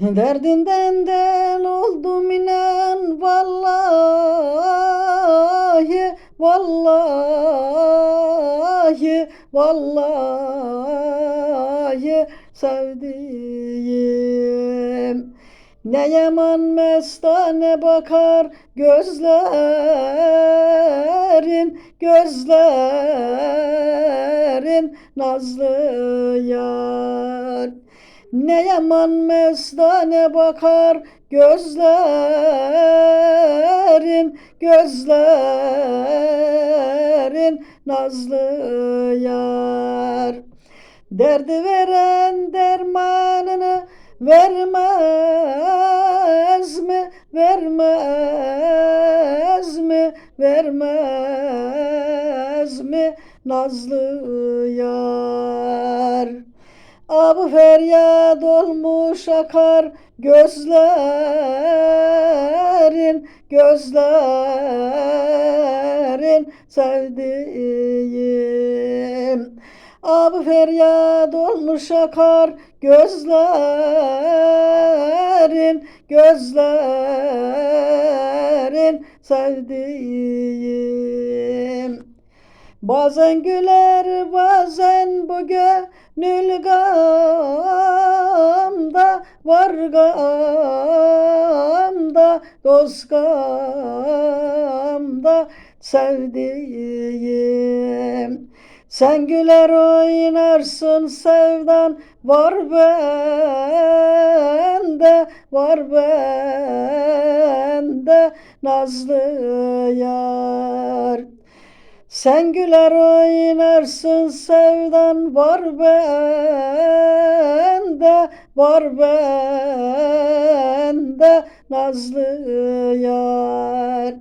Derdinden del oldum inan vallahi vallahi vallahi sevdiğim. Ne yaman mestane bakar gözlerin gözlerin nazlı yar ne yaman mestane bakar gözlerin gözlerin nazlı yar. Derdi veren dermanını vermez mi vermez mi vermez mi nazlı yar Abı feryat olmuş akar gözlerin gözlerin sevdiğim. Abı feryat olmuş akar gözlerin gözlerin sevdiğim Bazen güler bazen bu gönül gamda var gamda dost gamda. Sevdiğim sen güler oynarsın sevdan var bende var bende. Nazlı yar sen güler oynarsın sevdan var bende var bende nazlı yar.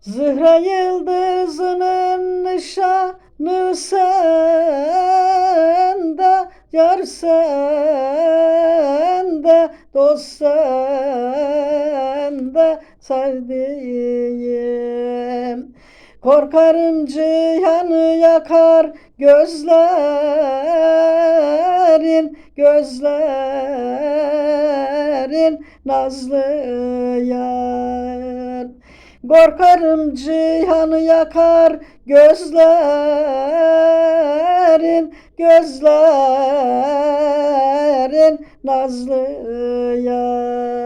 Zıhra yıldızının nişanı sende Yar sende Dost sende Sevdiğim Korkarım cihanı yakar gözlerin Gözlerin nazlı yar Korkarım cihanı yakar gözlerin gözlerin nazlı yar.